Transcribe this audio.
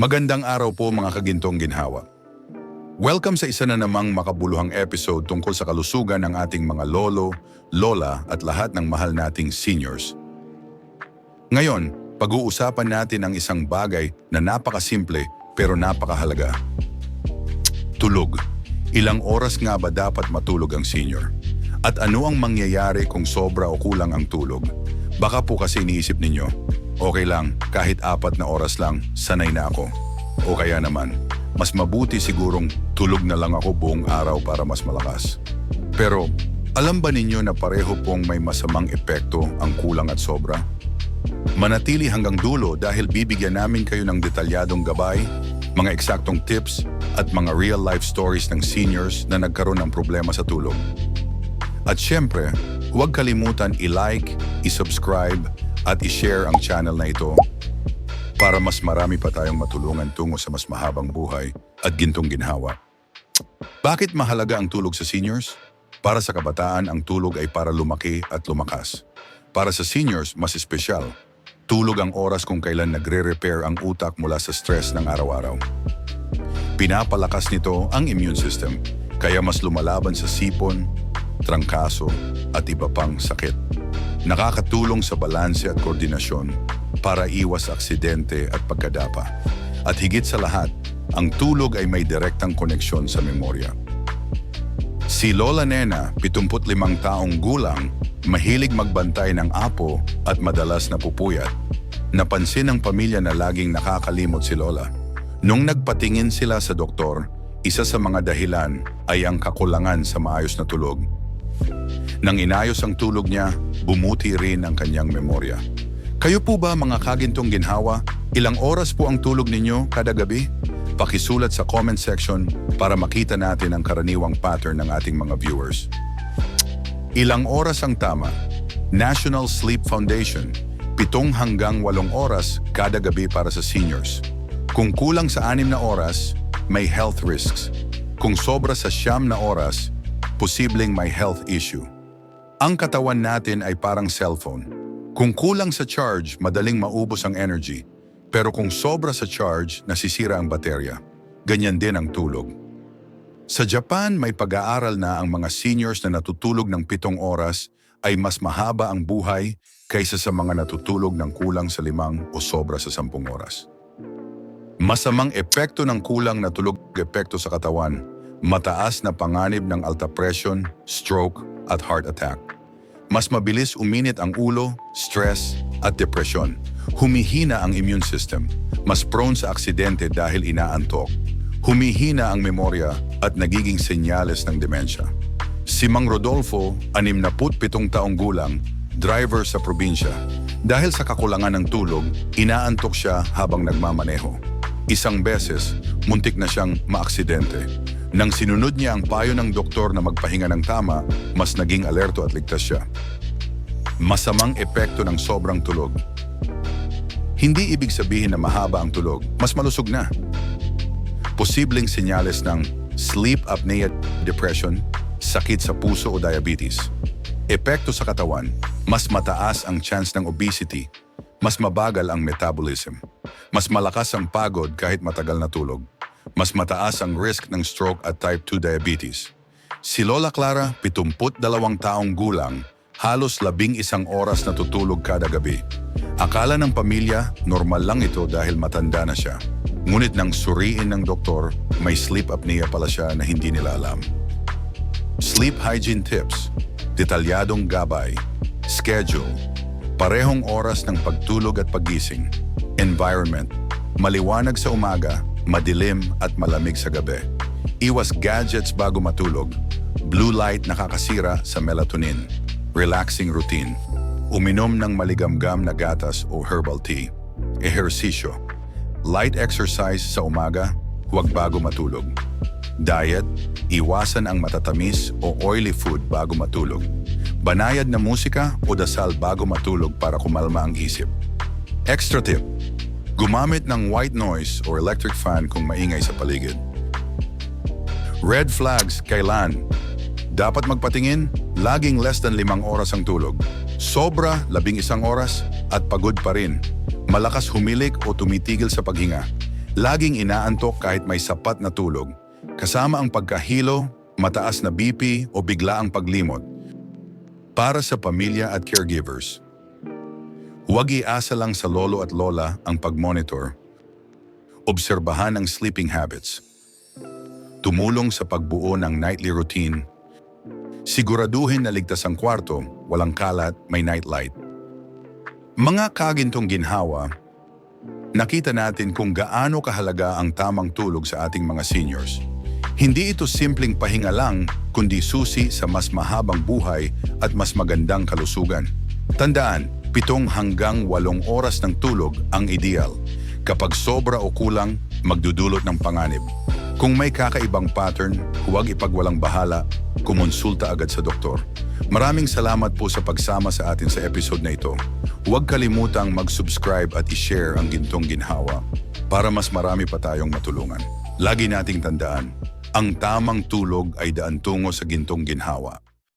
Magandang araw po mga kagintong ginhawa. Welcome sa isa na namang makabuluhang episode tungkol sa kalusugan ng ating mga lolo, lola at lahat ng mahal nating seniors. Ngayon, pag-uusapan natin ang isang bagay na napakasimple pero napakahalaga. Tulog. Ilang oras nga ba dapat matulog ang senior? At ano ang mangyayari kung sobra o kulang ang tulog? Baka po kasi iniisip ninyo, okay lang, kahit apat na oras lang, sanay na ako. O kaya naman, mas mabuti sigurong tulog na lang ako buong araw para mas malakas. Pero, alam ba ninyo na pareho pong may masamang epekto ang kulang at sobra? Manatili hanggang dulo dahil bibigyan namin kayo ng detalyadong gabay, mga eksaktong tips at mga real-life stories ng seniors na nagkaroon ng problema sa tulog. At syempre, huwag kalimutan i-like, i-subscribe at i-share ang channel na ito para mas marami pa tayong matulungan tungo sa mas mahabang buhay at gintong ginhawa. Bakit mahalaga ang tulog sa seniors? Para sa kabataan, ang tulog ay para lumaki at lumakas. Para sa seniors, mas espesyal. Tulog ang oras kung kailan nagre-repair ang utak mula sa stress ng araw-araw. Pinapalakas nito ang immune system, kaya mas lumalaban sa sipon, trangkaso at iba pang sakit. Nakakatulong sa balanse at koordinasyon para iwas aksidente at pagkadapa. At higit sa lahat, ang tulog ay may direktang koneksyon sa memorya. Si Lola Nena, 75 taong gulang, mahilig magbantay ng apo at madalas napupuyat. Napansin ng pamilya na laging nakakalimot si Lola. Nung nagpatingin sila sa doktor, isa sa mga dahilan ay ang kakulangan sa maayos na tulog. Nang inayos ang tulog niya, bumuti rin ang kanyang memorya. Kayo po ba mga kagintong ginhawa? Ilang oras po ang tulog ninyo kada gabi? Pakisulat sa comment section para makita natin ang karaniwang pattern ng ating mga viewers. Ilang oras ang tama? National Sleep Foundation, pitong hanggang walong oras kada gabi para sa seniors. Kung kulang sa anim na oras, may health risks. Kung sobra sa siyam na oras, posibleng may health issue. Ang katawan natin ay parang cellphone. Kung kulang sa charge, madaling maubos ang energy. Pero kung sobra sa charge, nasisira ang baterya. Ganyan din ang tulog. Sa Japan, may pag-aaral na ang mga seniors na natutulog ng pitong oras ay mas mahaba ang buhay kaysa sa mga natutulog ng kulang sa limang o sobra sa sampung oras. Masamang epekto ng kulang na tulog epekto sa katawan, mataas na panganib ng alta presyon, stroke at heart attack. Mas mabilis uminit ang ulo, stress at depresyon. Humihina ang immune system, mas prone sa aksidente dahil inaantok. Humihina ang memorya at nagiging senyales ng demensya. Si Mang Rodolfo, 67 taong gulang, driver sa probinsya. Dahil sa kakulangan ng tulog, inaantok siya habang nagmamaneho. Isang beses, muntik na siyang maaksidente. Nang sinunod niya ang payo ng doktor na magpahinga ng tama, mas naging alerto at ligtas siya. Masamang epekto ng sobrang tulog. Hindi ibig sabihin na mahaba ang tulog, mas malusog na. Posibleng senyales ng sleep apnea depression, sakit sa puso o diabetes. Epekto sa katawan, mas mataas ang chance ng obesity, mas mabagal ang metabolism, mas malakas ang pagod kahit matagal na tulog, mas mataas ang risk ng stroke at type 2 diabetes. Si Lola Clara, 72 taong gulang, halos labing isang oras na tutulog kada gabi. Akala ng pamilya, normal lang ito dahil matanda na siya. Ngunit nang suriin ng doktor, may sleep apnea pala siya na hindi nila alam. Sleep hygiene tips, detalyadong gabay, schedule, parehong oras ng pagtulog at pagising, environment, maliwanag sa umaga, madilim at malamig sa gabi. Iwas gadgets bago matulog, blue light nakakasira sa melatonin, relaxing routine, uminom ng maligamgam na gatas o herbal tea, ehersisyo, light exercise sa umaga, huwag bago matulog. Diet, iwasan ang matatamis o oily food bago matulog. Banayad na musika o dasal bago matulog para kumalma ang isip. Extra tip, gumamit ng white noise o electric fan kung maingay sa paligid. Red flags, kailan? Dapat magpatingin, laging less than limang oras ang tulog. Sobra, labing isang oras, at pagod pa rin. Malakas humilik o tumitigil sa paghinga. laging inaantok kahit may sapat na tulog, kasama ang pagkahilo, mataas na BP o bigla ang paglimot. Para sa pamilya at caregivers, huwag iasa lang sa lolo at lola ang pag-monitor. Obserbahan ang sleeping habits. Tumulong sa pagbuo ng nightly routine. Siguraduhin na ligtas ang kwarto, walang kalat, may nightlight. Mga kagintong ginhawa, nakita natin kung gaano kahalaga ang tamang tulog sa ating mga seniors. Hindi ito simpleng pahinga lang, kundi susi sa mas mahabang buhay at mas magandang kalusugan. Tandaan, pitong hanggang walong oras ng tulog ang ideal. Kapag sobra o kulang, magdudulot ng panganib. Kung may kakaibang pattern, huwag ipagwalang bahala, kumonsulta agad sa doktor. Maraming salamat po sa pagsama sa atin sa episode na ito. Huwag kalimutang mag-subscribe at i-share ang Gintong Ginhawa para mas marami pa tayong matulungan. Lagi nating tandaan, ang tamang tulog ay daan tungo sa Gintong Ginhawa.